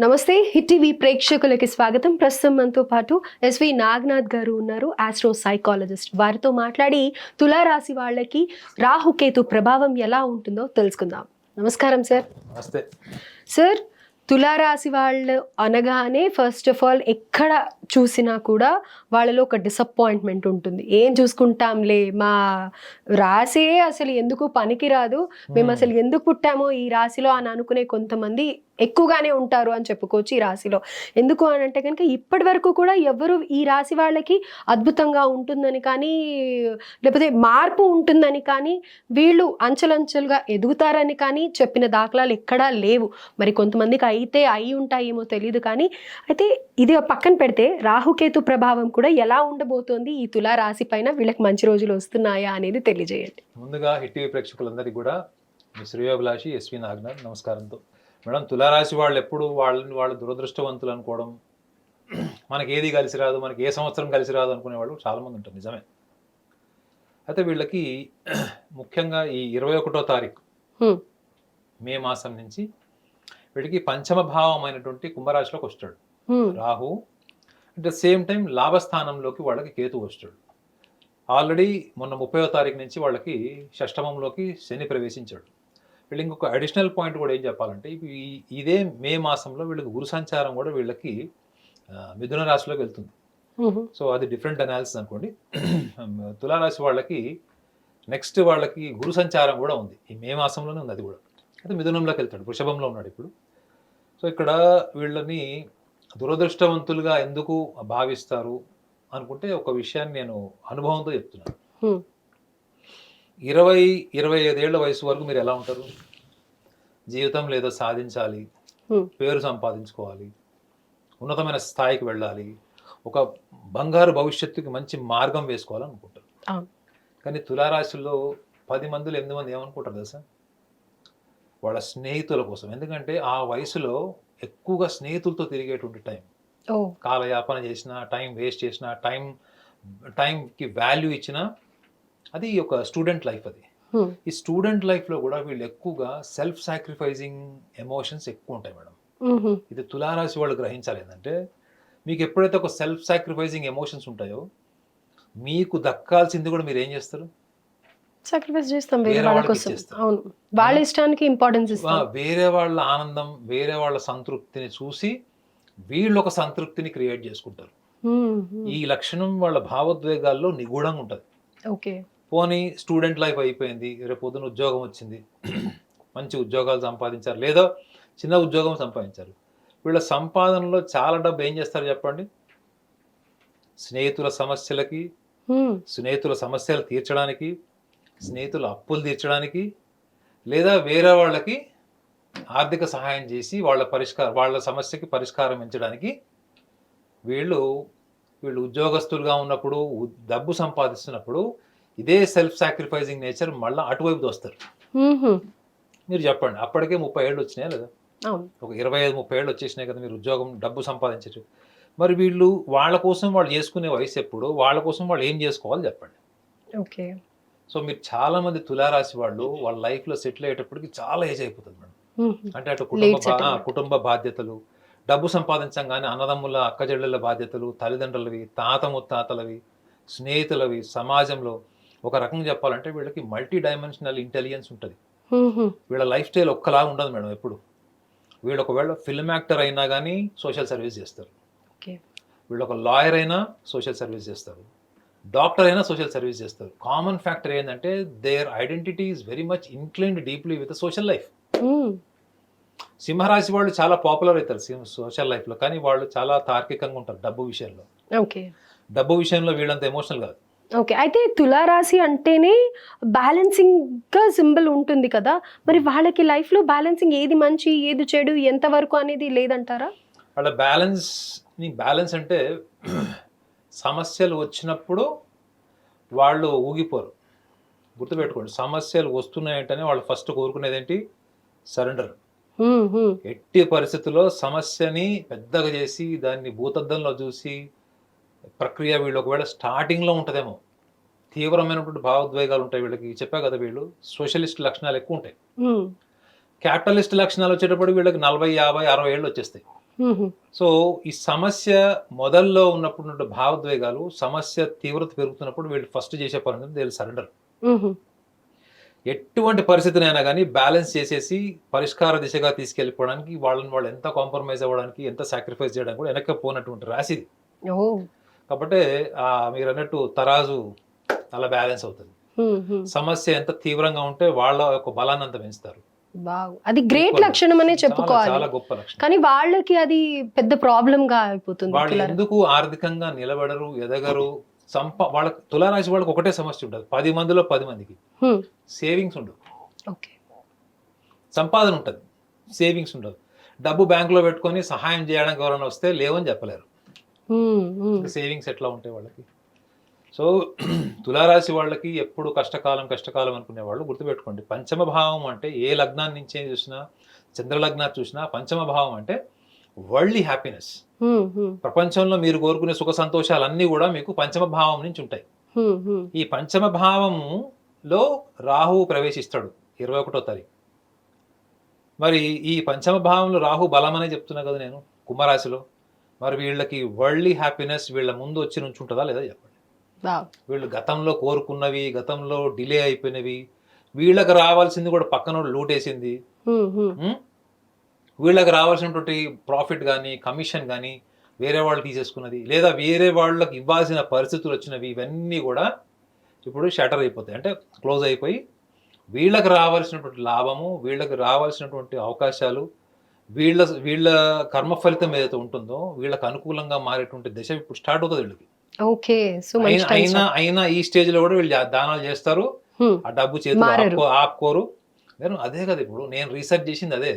నమస్తే hit TV ప్రేక్షకులకి స్వాగతం. ప్రస్తుతం మనతో పాటు ఎస్వి నాగనాథ్ గారు ఉన్నారు ఆస్ట్రో సైకాలజిస్ట్. వారితో మాట్లాడి తులారాశి వాళ్ళకి రాహుకేతు ప్రభావం ఎలా ఉంటుందో తెలుసుకుందాం. నమస్కారం సార్. నమస్తే. సార్ తులారాశి వాళ్ళు అనగానే ఫస్ట్ ఆఫ్ ఆల్ ఎక్కడ చూసినా కూడా వాళ్ళలో ఒక డిసప్పాయింట్మెంట్ ఉంటుంది. ఏం చూసుకుంటాంలే? మా రాసే అసలు ఎందుకు పనికిరాదు? మేము. అసలు ఎందుకు పుట్టామో ఈ రాశిలో అని అనుకునే కొంతమంది ఎక్కువగానే ఉంటారు అని చెప్పుకోవచ్చు ఈ రాశిలో. ఎందుకు అని అంటే కనుక ఇప్పటి వరకు కూడా ఎవరు ఈ రాశి వాళ్ళకి అద్భుతంగా ఉంటుందని కానీ లేకపోతే మార్పు ఉంటుందని కానీ వీళ్ళు అంచెలంచెలుగా ఎదుగుతారని కానీ చెప్పిన దాఖలాలు ఎక్కడా లేవు. మరి కొంతమందికి అయితే అయి ఉంటాయేమో తెలియదు కానీ అయితే ఇది పక్కన పెడితే రాహుకేతు ప్రభావం కూడా ఎలా ఉండబోతోంది? ఈ తులా రాశి పైన వీళ్ళకి మంచి రోజులు వస్తున్నాయా అనేది తెలియజేయండి. ముందుగా హిట్ ప్రేక్షకులందరికీ కూడా మీ శ్రేయోభిలాషి ఎస్వి నాగనాథ్ నమస్కారంతో మేడం తులారాశి వాళ్ళు ఎప్పుడు వాళ్ళని వాళ్ళు దురదృష్టవంతులు అనుకోవడం మనకి ఏది కలిసి రాదు మనకి ఏ సంవత్సరం కలిసి రాదు అనుకునే వాళ్ళు చాలామంది ఉంటారు నిజమే అయితే వీళ్ళకి ముఖ్యంగా ఈ ఇరవై ఒకటో తారీఖు. మే మాసం నుంచి వీడికి పంచమ భావం అయినటువంటి కుంభరాశిలోకి వస్తాడు. Rahu at the same time లాభస్థానంలోకి వాళ్ళకి కేతు వస్తాడు ఆల్రెడీ మొన్న ముప్పైవ తారీఖు నుంచి వాళ్ళకి షష్టమంలోకి శని ప్రవేశించాడు వీళ్ళు ఇంకొక అడిషనల్ పాయింట్ కూడా ఏం చెప్పాలంటే ఇదే మే మాసంలో వీళ్ళకి గురు సంచారం కూడా వీళ్ళకి మిథున రాశిలోకి వెళ్తుంది. సో అది డిఫరెంట్ అనాలిసిస్ అనుకోండి. తులారాశి వాళ్ళకి నెక్స్ట్ వాళ్ళకి గురు సంచారం కూడా ఉంది. ఈ మే మాసంలోనే ఉంది అది కూడా. అయితే మిథునంలోకి వెళ్తాడు వృషభంలో ఉన్నాడు ఇప్పుడు. సో ఇక్కడ వీళ్ళని దురదృష్టవంతులుగా ఎందుకు భావిస్తారు అనుకుంటే ఒక విషయాన్ని నేను అనుభవంతో చెప్తున్నాను. ఇరవై ఇరవై ఐదేళ్ళ వయసు వరకు మీరు ఎలా ఉంటారు? జీవితంలో ఏదో సాధించాలి. పేరు సంపాదించుకోవాలి. ఉన్నతమైన స్థాయికి వెళ్ళాలి. ఒక బంగారు భవిష్యత్తుకి మంచి మార్గం వేసుకోవాలనుకుంటారు. కానీ తులారాశిలో పది మందిలో ఎనిమిది మంది ఏమనుకుంటారు తెలుసా? వాళ్ళ స్నేహితుల కోసం. ఎందుకంటే ఆ వయసులో ఎక్కువగా స్నేహితులతో తిరిగేటువంటి టైం. కాలయాపన చేసిన టైం వేస్ట్ చేసిన టైం టైంకి వాల్యూ ఇచ్చిన అది ఒక స్టూడెంట్ లైఫ్ అది. ఈ స్టూడెంట్ లైఫ్లో కూడా వీళ్ళు ఎక్కువగా సెల్ఫ్ సాక్రిఫైజింగ్ ఎమోషన్స్ ఎక్కువ ఉంటాయి మేడం. ఇది తులారాశి వాళ్ళు గ్రహించాలి ఏంటంటే మీకు ఎప్పుడైతే ఒక సెల్ఫ్ సాక్రిఫైజింగ్ ఎమోషన్స్ ఉంటాయో మీకు దక్కాల్సింది కూడా మీరు ఏం చేస్తారు? సాక్రిఫైస్ చేస్తాం వేరే వాళ్ళ వాళ్ళకి కోసం. ఇచ్చేస్తాం. అవును. వాళ్ళ ఇష్టానికి ఇంపార్టెన్స్ ఇస్తాం. వేరే వాళ్ళ ఆనందం వేరే వాళ్ళ సంతృప్తిని చూసి వీళ్ళు ఒక సంతృప్తిని క్రియేట్ చేసుకుంటారు. ఈ లక్షణం వాళ్ళ భావోద్వేగాల్లో నిగూఢంగా ఉంటుంది. ఓకే. పోనీ స్టూడెంట్ లైఫ్ అయిపోయింది రేపు పొద్దున ఉద్యోగం వచ్చింది మంచి ఉద్యోగాలు సంపాదించారు లేదా చిన్న ఉద్యోగం సంపాదించారు. వీళ్ళ సంపాదనలో చాలా డబ్బు ఏం చేస్తారు చెప్పండి? స్నేహితుల సమస్యలకి. స్నేహితుల సమస్యలు తీర్చడానికి స్నేహితుల అప్పులు తీర్చడానికి లేదా వేరే వాళ్ళకి ఆర్థిక సహాయం చేసి వాళ్ళ పరిష్కారం వాళ్ళ సమస్యకి పరిష్కారం ఎంచడానికి వీళ్ళు వీళ్ళు ఉద్యోగస్తులుగా ఉన్నప్పుడు డబ్బు సంపాదిస్తున్నప్పుడు ఇదే సెల్ఫ్ సాక్రిఫైజింగ్ నేచర్ మళ్ళీ అటువైపు. హ్మ్. మీరు చెప్పండి అప్పటికే ముప్పై ఏళ్ళు వచ్చినాయా లేదా? ఒక ఇరవై ఐదు ముప్పై ఏళ్ళు వచ్చేసినాయి కదా మీరు ఉద్యోగం డబ్బు సంపాదించచ్చు మరి వీళ్ళు వాళ్ళ కోసం వాళ్ళు చేసుకునే వయసు ఎప్పుడు వాళ్ళ కోసం వాళ్ళు ఏం చేసుకోవాలి చెప్పండి. ఓకే. సో మీరు చాలా మంది తులారాశి వాళ్ళు వాళ్ళ లైఫ్లో సెటిల్ అయ్యేటప్పటికి చాలా ఏజ్ అయిపోతుంది మేడం. అంటే అటు కుటుంబ కుటుంబ బాధ్యతలు డబ్బు సంపాదించంగానే అన్నదమ్ముల అక్కజెళ్ళల బాధ్యతలు తల్లిదండ్రులవి తాత ముత్తాతలవి స్నేహితులవి సమాజంలో ఒక రకంగా చెప్పాలంటే వీళ్ళకి మల్టీ డైమెన్షనల్ ఇంటెలిజెన్స్ ఉంటుంది. వీళ్ళ లైఫ్ స్టైల్ ఒక్కలా ఉండదు మేడం ఎప్పుడు. వీళ్ళు ఒకవేళ ఫిల్మ్ యాక్టర్ అయినా కానీ సోషల్ సర్వీస్ చేస్తారు. వీళ్ళు ఒక లాయర్ అయినా సోషల్ సర్వీస్ చేస్తారు. డాక్టర్ అయినా సోషల్ సర్వీస్ చేస్తారు. కామన్ ఫ్యాక్టర్ ఏంటంటే their identity is very much inclined deeply with social life. సింహరాశి వాళ్ళు చాలా పాపులర్ అవుతారు సోషల్ లైఫ్లో కానీ వాళ్ళు చాలా తార్కికంగా ఉంటారు డబ్బు విషయంలో. ఓకే. డబ్బు విషయంలో వీళ్ళంత ఎమోషనల్ కాదు. ఓకే. అయితే తులారాశి అంటేనే బ్యాలెన్సింగ్గా సింబల్ ఉంటుంది కదా. మరి వాళ్ళకి లైఫ్లో బ్యాలెన్సింగ్ ఏది మంచి ఏది చెడు ఎంత వరకు అనేది లేదంటారా? వాళ్ళ బ్యాలెన్స్ బ్యాలెన్స్ అంటే సమస్యలు వచ్చినప్పుడు వాళ్ళు ఊగిపోరు. గుర్తుపెట్టుకోండి సమస్యలు వస్తున్నాయంటేనే వాళ్ళు ఫస్ట్ కోరుకునేది ఏంటి సరెండర్. ఎట్టి పరిస్థితుల్లో సమస్యని పెద్దగా చేసి దాన్ని భూతద్దంలో చూసి ప్రక్రియ వీళ్ళు ఒకవేళ స్టార్టింగ్లో ఉంటుందేమో తీవ్రమైనటువంటి భావోద్వేగాలు ఉంటాయి వీళ్ళకి చెప్పా కదా వీళ్ళు సోషలిస్ట్ లక్షణాలు ఎక్కువ ఉంటాయి. క్యాపిటలిస్ట్ లక్షణాలు వచ్చేటప్పుడు వీళ్ళకి నలభై యాభై అరవై ఏళ్ళు వచ్చేస్తాయి. సో ఈ సమస్య మొదల్లో ఉన్నప్పుడు ఉన్న భావోద్వేగాలు సమస్య తీవ్రత పెరుగుతున్నప్పుడు వీళ్ళు ఫస్ట్ చేసే పని వీళ్ళు సరెండర్. ఎటువంటి పరిస్థితినైనా కానీ బ్యాలెన్స్ చేసేసి పరిష్కార దిశగా తీసుకెళ్ళిపోవడానికి వాళ్ళని వాళ్ళు ఎంత కాంప్రమైజ్ అవ్వడానికి ఎంత సాక్రిఫైస్ చేయడానికి కూడా వెనక్కి పోనటువంటి రాశిది ఓ కాబట్టి ఆ మీరు అన్నట్టు తరాజు అలా బ్యాలెన్స్ అవుతుంది. సమస్య ఎంత తీవ్రంగా ఉంటే వాళ్ళ యొక్క బలాన్ని అంత పెంచుతారు. అది గ్రేట్. లక్షణం అనే చెప్పుకోవాలి చాలా గొప్ప లక్షణం కానీ వాళ్ళకి అది పెద్ద ప్రాబ్లం గా అయిపోతుంది వాళ్ళు. ఎందుకు ఆర్థికంగా నిలబడరు ఎదగరు సంప వాళ్ళ తులారాశి వాళ్ళకి ఒకటే సమస్య ఉంటుంది. పది మందిలో పది మందికి. సేవింగ్స్ ఉండవు. సంపాదన ఉంటుంది. సేవింగ్స్ ఉండదు డబ్బు బ్యాంకులో పెట్టుకొని సహాయం చేయడానికి ఎవరైనా వస్తే లేవని చెప్పలేరు. సేవింగ్స్ ఎట్లా ఉంటాయి వాళ్ళకి? సో తులారాశి వాళ్ళకి ఎప్పుడు కష్టకాలం కష్టకాలం అనుకునే వాళ్ళు గుర్తుపెట్టుకోండి. పంచమ భావం అంటే ఏ లగ్నాన్ని నుంచి చూసినా చంద్ర లగ్నాన్ని చూసినా పంచమ భావం అంటే వరల్డ్లీ హ్యాపీనెస్. ప్రపంచంలో మీరు కోరుకునే సుఖ సంతోషాలన్నీ కూడా మీకు పంచమ భావం నుంచి ఉంటాయి. ఈ పంచమ భావములో రాహువు ప్రవేశిస్తాడు ఇరవై ఒకటో తారీఖు. మరి ఈ పంచమ భావంలో రాహు బలం అనే చెప్తున్నా కదా నేను కుంభరాశిలో. మరి వీళ్ళకి వరల్డ్లీ హ్యాపీనెస్ వీళ్ళ ముందు వచ్చి నుంచి ఉంటుందా లేదా చెప్పండి. వీళ్ళు గతంలో కోరుకున్నవి గతంలో డిలే అయిపోయినవి వీళ్ళకి రావాల్సింది కూడా పక్కన లూటేసింది? వీళ్ళకి రావాల్సినటువంటి ప్రాఫిట్ కానీ కమిషన్ కానీ వేరే వాళ్ళు తీసేసుకున్నది లేదా వేరే వాళ్ళకి ఇవ్వాల్సిన పరిస్థితులు వచ్చినవి ఇవన్నీ కూడా ఇప్పుడు షటర్ అయిపోతాయి. అంటే క్లోజ్ అయిపోయి వీళ్ళకి రావాల్సినటువంటి లాభము వీళ్ళకి రావాల్సినటువంటి అవకాశాలు వీళ్ళ వీళ్ళ కర్మ ఫలితం ఏదైతే ఉంటుందో వీళ్ళకి అనుకూలంగా మారేటువంటి దశ ఇప్పుడు స్టార్ట్ అవుతుంది వీళ్ళకి. ఓకే అయినా అయినా ఈ స్టేజ్లో కూడా వీళ్ళు దానాలు చేస్తారు. ఆ డబ్బు చేతులు ఆపుకోరు. అదే కదా ఇప్పుడు నేను రీసెర్చ్ చేసింది అదే.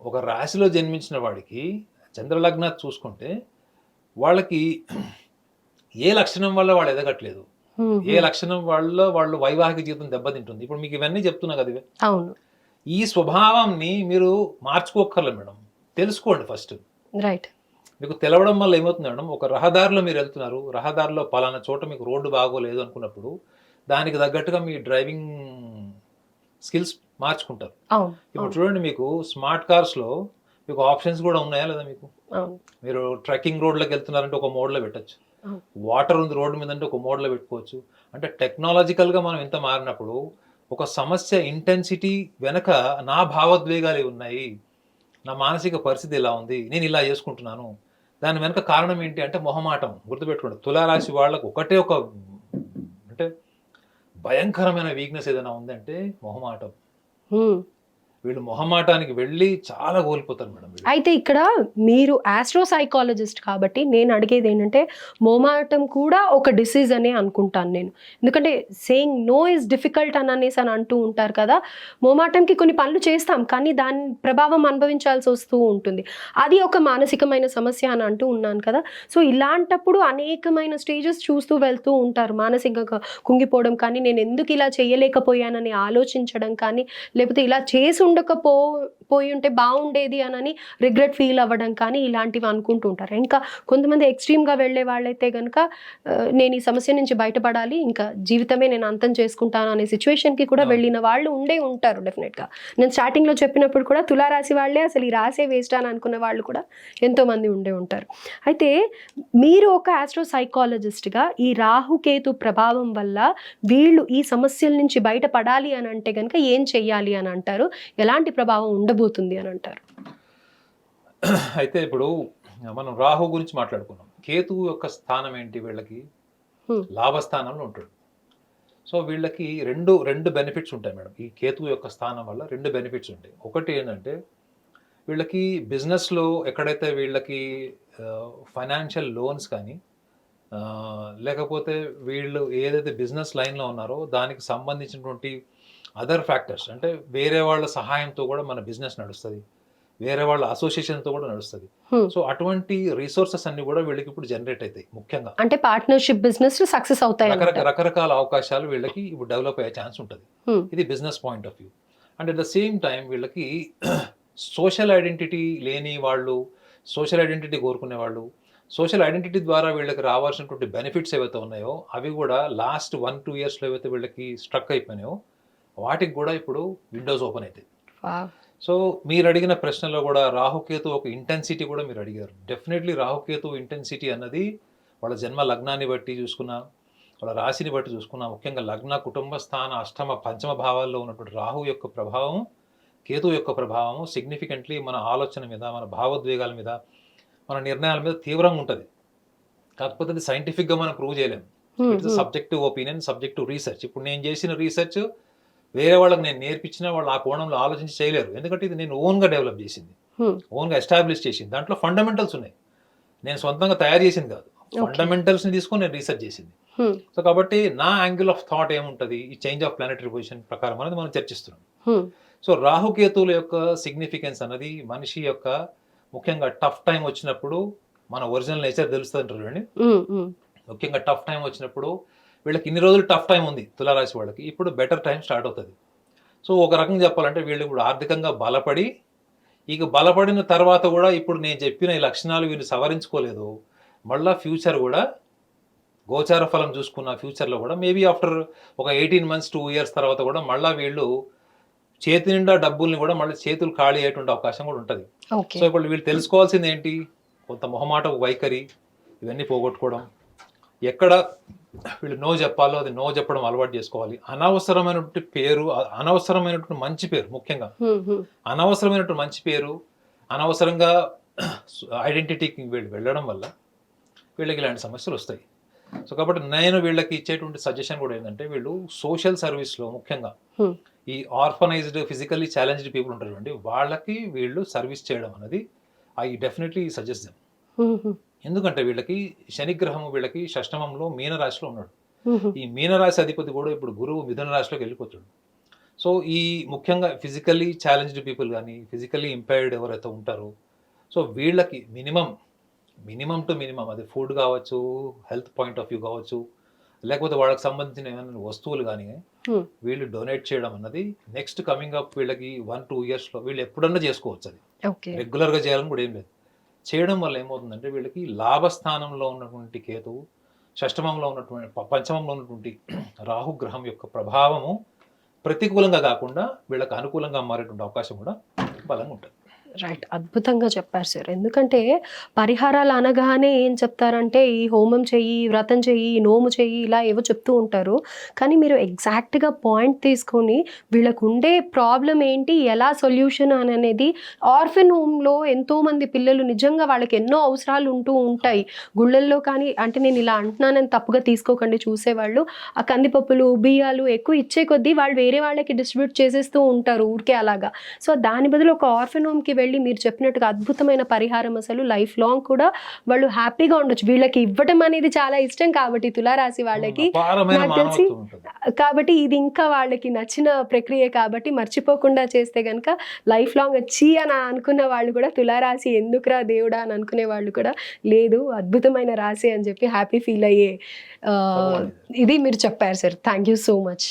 ఒక రాశిలో జన్మించిన వాడికి చంద్రలగ్న చూసుకుంటే వాళ్ళకి ఏ లక్షణం వల్ల వాళ్ళు ఎదగట్లేదు. ఏ లక్షణం వల్ల వాళ్ళు వైవాహిక జీవితం దెబ్బతింటుంది? ఇప్పుడు మీకు ఇవన్నీ చెప్తున్నా కదా. అవును. ఈ స్వభావాన్ని మీరు మార్చుకోకర్లేదు మేడం. తెలుసుకోండి ఫస్ట్. రైట్. మీకు తెలవడం వల్ల ఏమవుతుంది మేడం? ఒక రహదారిలో మీరు వెళ్తున్నారు. రహదారిలో పలానా చోట మీకు రోడ్డు బాగోలేదు అనుకున్నప్పుడు దానికి తగ్గట్టుగా మీ డ్రైవింగ్ స్కిల్స్ మార్చుకుంటారు. ఇప్పుడు. చూడండి మీకు స్మార్ట్ కార్స్లో మీకు ఆప్షన్స్ కూడా ఉన్నాయా లేదా మీకు? మీరు ట్రెక్కింగ్ రోడ్లోకి వెళ్తున్నారంటే ఒక మోడ్లో పెట్టచ్చు. వాటర్ ఉంది రోడ్డు మీద అంటే ఒక మోడ్లో పెట్టుకోవచ్చు. అంటే టెక్నాలజికల్గా మనం ఎంత మారినప్పుడు ఒక సమస్య ఇంటెన్సిటీ వెనక నా భావోద్వేగాలు ఉన్నాయి? నా మానసిక పరిస్థితి ఇలా ఉంది? నేను ఇలా చేసుకుంటున్నాను. దాని వెనక కారణం ఏంటి అంటే మొహమాటం. గుర్తుపెట్టుకోండి. తులారాశి వాళ్ళకు ఒకటే ఒక అంటే భయంకరమైన వీక్నెస్ ఏదైనా ఉందంటే మొహమాటం. హ్మ్. వీళ్ళు మొహమాటానికి వెళ్ళి చాలా కోల్పోతారు మేడం అయితే ఇక్కడ మీరు ఆస్ట్రో సైకాలజిస్ట్ కాబట్టి నేను అడిగేది ఏంటంటే మొహమాటం కూడా ఒక డిసీజ్ అనే అనుకుంటాను నేను. ఎందుకంటే సేయింగ్ నో ఇస్ డిఫికల్ట్ అని అనేసి అని అంటూ ఉంటారు కదా మొహమాటంకి కొన్ని పనులు చేస్తాం కానీ దాని ప్రభావం అనుభవించాల్సి వస్తూ ఉంటుంది. అది ఒక మానసికమైన సమస్య అని అంటూ ఉన్నాను కదా. సో ఇలాంటప్పుడు అనేకమైన స్టేజెస్ చూస్తూ వెళ్తూ ఉంటారు మానసికంగా కుంగిపోవడం కానీ నేను ఎందుకు ఇలా చేయలేకపోయానని ఆలోచించడం కానీ లేకపోతే ఇలా చేసి ചുണ്ടൊക്കെ പോവും పోయి ఉంటే బాగుండేది అనని రిగ్రెట్ ఫీల్ అవ్వడం కానీ ఇలాంటివి అనుకుంటూ ఉంటారు. ఇంకా కొంతమంది ఎక్స్ట్రీమ్గా వెళ్ళే వాళ్ళైతే కనుక నేను ఈ సమస్య నుంచి బయటపడాలి ఇంకా జీవితమే నేను అంతం చేసుకుంటాను అనే సిచ్యువేషన్కి కూడా. వెళ్ళిన వాళ్ళు ఉండే ఉంటారు డెఫినెట్గా నేను స్టార్టింగ్లో చెప్పినప్పుడు కూడా తులారాశి వాళ్ళే అసలు ఈ రాసే వేస్ట్ అని అనుకున్న వాళ్ళు కూడా ఎంతోమంది ఉండే ఉంటారు. అయితే మీరు ఒక ఆస్ట్రో సైకాలజిస్ట్గా ఈ రాహుకేతు ప్రభావం వల్ల వీళ్ళు ఈ సమస్యల నుంచి బయటపడాలి అని అంటే కనుక ఏం చెయ్యాలి అని అంటారు? ఎలాంటి ప్రభావం ఉండబోతుంది అని అంటారు. అయితే ఇప్పుడు మనం రాహు గురించి మాట్లాడుకున్నాం. కేతువు యొక్క స్థానం ఏంటి వీళ్ళకి. లాభస్థానంలో ఉంటాడు. సో వీళ్ళకి రెండు రెండు బెనిఫిట్స్ ఉంటాయి మేడం. ఈ కేతువు యొక్క స్థానం వల్ల రెండు బెనిఫిట్స్ ఉంటాయి. ఒకటి ఏంటంటే వీళ్ళకి బిజినెస్లో ఎక్కడైతే వీళ్ళకి ఫైనాన్షియల్ లోన్స్ కానీ లేకపోతే వీళ్ళు ఏదైతే బిజినెస్ లైన్లో ఉన్నారో దానికి సంబంధించినటువంటి అదర్ ఫ్యాక్టర్స్ అంటే వేరే వాళ్ళ సహాయంతో కూడా మన బిజినెస్ నడుస్తుంది వేరే వాళ్ళ అసోసియేషన్తో కూడా నడుస్తుంది Hmm. సో అటువంటి రిసోర్సెస్ అన్ని కూడా వీళ్ళకి ఇప్పుడు జనరేట్ అవుతాయి ముఖ్యంగా అంటే పార్ట్నర్షిప్ బిజినెస్ సక్సెస్ అవుతాయి. రకరకాల అవకాశాలు వీళ్ళకి ఇప్పుడు డెవలప్ అయ్యే ఛాన్స్ ఉంటుంది Hmm. ఇది business point of view and at the same time వీళ్ళకి సోషల్ ఐడెంటిటీ లేని వాళ్ళు సోషల్ ఐడెంటిటీ కోరుకునే వాళ్ళు సోషల్ ఐడెంటిటీ ద్వారా వీళ్ళకి రావాల్సినటువంటి బెనిఫిట్స్ ఏవైతే ఉన్నాయో అవి కూడా లాస్ట్ వన్ టూ ఇయర్స్లో ఏవైతే వీళ్ళకి స్ట్రక్ అయిపోయినాయో వాటికి కూడా ఇప్పుడు విండోస్ ఓపెన్ అవుతాయి. సో మీరు అడిగిన ప్రశ్నలో కూడా రాహుకేతు ఒక ఇంటెన్సిటీ కూడా మీరు అడిగారు. డెఫినెట్లీ రాహుకేతు ఇంటెన్సిటీ అన్నది వాళ్ళ జన్మ లగ్నాన్ని బట్టి చూసుకున్నా వాళ్ళ రాశిని బట్టి చూసుకున్నా ముఖ్యంగా లగ్న కుటుంబ స్థాన అష్టమ పంచమ భావాల్లో ఉన్నటువంటి రాహు యొక్క ప్రభావం కేతు యొక్క ప్రభావం సిగ్నిఫికెంట్లీ మన ఆలోచన మీద మన భావోద్వేగాల మీద మన నిర్ణయాల మీద తీవ్రంగా ఉంటుంది. కాకపోతే అది సైంటిఫిక్గా మనం ప్రూవ్ చేయలేము it's. Subjective opinion subjective research ఇప్పుడు నేను చేసిన రీసెర్చ్ వేరే వాళ్ళకి నేను నేర్పించిన వాళ్ళు ఆ కోణంలో ఆలోచించి చేయలేరు. ఎందుకంటే ఇది నేను ఓన్గా డెవలప్ చేసింది. ఓన్గా ఎస్టాబ్లిష్ చేసింది. దాంట్లో ఫండమెంటల్స్ ఉన్నాయి. నేను సొంతంగా తయారు చేసింది కాదు. ఫండమెంటల్స్ని తీసుకొని నేను రీసెర్చ్ చేసింది. సో కాబట్టి నా యాంగిల్ ఆఫ్ థాట్ ఏముంటుంది? ఈ చేంజ్ ఆఫ్ ప్లానటరీ పొజిషన్ ప్రకారం అనేది మనం చర్చిస్తున్నాం. సో రాహుకేతువుల యొక్క సిగ్నిఫికెన్స్ అనేది మనిషి యొక్క ముఖ్యంగా టఫ్ టైం వచ్చినప్పుడు మన ఒరిజినల్ నేచర్ తెలుస్తుంది అంటారు. ముఖ్యంగా టఫ్ టైం వచ్చినప్పుడు వీళ్ళకి ఇన్ని రోజులు టఫ్ టైం ఉంది తులారాశి వాళ్ళకి. ఇప్పుడు బెటర్ టైం స్టార్ట్ అవుతుంది. సో ఒక రకంగా చెప్పాలంటే వీళ్ళు ఇప్పుడు ఆర్థికంగా బలపడి ఇక బలపడిన తర్వాత కూడా ఇప్పుడు నేను చెప్పిన ఈ లక్షణాలు వీళ్ళు సవరించుకోలేదు. మళ్ళా ఫ్యూచర్ కూడా గోచార ఫలం చూసుకున్న ఫ్యూచర్లో కూడా మేబీ ఆఫ్టర్ ఒక ఎయిటీన్ మంత్స్ టూ ఇయర్స్ తర్వాత కూడా మళ్ళీ వీళ్ళు చేతి నిండా డబ్బుల్ని కూడా మళ్ళీ చేతులు ఖాళీ అయ్యేటువంటి అవకాశం కూడా ఉంటుంది. సో ఇప్పుడు వీళ్ళు తెలుసుకోవాల్సింది ఏంటి? కొంత మొహమాట వైఖరి ఇవన్నీ పోగొట్టుకోవడం. ఎక్కడ వీళ్ళు నో చెప్పాలో అది నో చెప్పడం అలవాటు చేసుకోవాలి అనవసరమైనటువంటి పేరు అనవసరమైనటువంటి మంచి పేరు ముఖ్యంగా. అనవసరమైనటువంటి మంచి పేరు అనవసరంగా ఐడెంటిటీకి వీళ్ళు వెళ్ళడం వల్ల వీళ్ళకి ఇలాంటి సమస్యలు వస్తాయి సో కాబట్టి నేను వీళ్ళకి ఇచ్చేటువంటి సజెషన్ కూడా ఏంటంటే వీళ్ళు సోషల్ సర్వీస్లో ముఖ్యంగా. ఈ ఆర్ఫనైజ్డ్ ఫిజికల్లీ ఛాలెంజ్డ్ పీపుల్ ఉంటారు చూడండి వాళ్ళకి వీళ్ళు సర్వీస్ చేయడం అనేది ఐ డెఫినెట్లీ సజెస్ట్ దెమ్. ఎందుకంటే వీళ్ళకి శనిగ్రహం వీళ్ళకి షష్టమంలో మీనరాశిలో ఉన్నాడు. ఈ మీనరాశి అధిపతి కూడా ఇప్పుడు గురువు మిథున రాశిలోకి వెళ్ళిపోతాడు. సో ఈ ముఖ్యంగా ఫిజికల్లీ ఛాలెంజ్డ్ పీపుల్ కానీ ఫిజికల్లీ ఇంపైర్డ్ ఎవరైతే ఉంటారో సో వీళ్ళకి మినిమం మినిమం టు మినిమం అది ఫుడ్ కావచ్చు హెల్త్ పాయింట్ ఆఫ్ వ్యూ కావచ్చు లేకపోతే వాళ్ళకి సంబంధించిన ఏమైనా వస్తువులు కానీ. వీళ్ళు డొనేట్ చేయడం అన్నది నెక్స్ట్ కమింగ్ అప్ వీళ్ళకి వన్ టూ ఇయర్స్లో వీళ్ళు ఎప్పుడన్నా చేసుకోవచ్చు అది. రెగ్యులర్గా చేయాలని కూడా ఏం లేదు. చేయడం వల్ల ఏమవుతుందంటే వీళ్ళకి లాభస్థానంలో ఉన్నటువంటి కేతువు షష్టమంలో ఉన్నటువంటి పంచమంలో ఉన్నటువంటి రాహుగ్రహం యొక్క ప్రభావము ప్రతికూలంగా కాకుండా వీళ్ళకి అనుకూలంగా మారేటువంటి అవకాశం కూడా బలంగా ఉంటుంది. రైట్ అద్భుతంగా చెప్పారు సార్ ఎందుకంటే పరిహారాలు అనగానే ఏం చెప్తారంటే ఈ హోమం చెయ్యి వ్రతం చెయ్యి నోము చెయ్యి ఇలా ఏవో చెప్తూ ఉంటారు. కానీ మీరు ఎగ్జాక్ట్గా పాయింట్ తీసుకొని వీళ్ళకు ఉండే ప్రాబ్లం ఏంటి ఎలా సొల్యూషన్ అని అనేది ఆర్ఫెన్ హోమ్లో ఎంతోమంది పిల్లలు నిజంగా వాళ్ళకి ఎన్నో అవసరాలు ఉంటూ ఉంటాయి. గుళ్ళల్లో కానీ అంటే నేను ఇలా అంటున్నానని తప్పుగా తీసుకోకండి చూసేవాళ్ళు. ఆ కందిపప్పులు బియ్యాలు ఎక్కువ ఇచ్చే కొద్దీ వాళ్ళు వేరే వాళ్ళకి డిస్ట్రిబ్యూట్ చేసేస్తూ ఉంటారు ఊరికే అలాగా. సో దాని బదులు ఒక ఆర్ఫెన్ హోమ్కి వెళ్ళి మీరు చెప్పినట్టుగా అద్భుతమైన పరిహారం అసలు లైఫ్ లాంగ్ కూడా వాళ్ళు హ్యాపీగా ఉండొచ్చు. వీళ్ళకి ఇవ్వటం అనేది చాలా ఇష్టం కాబట్టి తులారాశి వాళ్ళకి నాకు తెలిసి కాబట్టి ఇది ఇంకా వాళ్ళకి నచ్చిన ప్రక్రియ కాబట్టి మర్చిపోకుండా చేస్తే కనుక లైఫ్ లాంగ్ వచ్చి అని అనుకున్న వాళ్ళు కూడా తులారాశి ఎందుకురా దేవుడా అని అనుకునే వాళ్ళు కూడా లేదు అద్భుతమైన రాశి అని చెప్పి హ్యాపీ ఫీల్ అయ్యే ఇది మీరు చెప్పారు sir thank you so much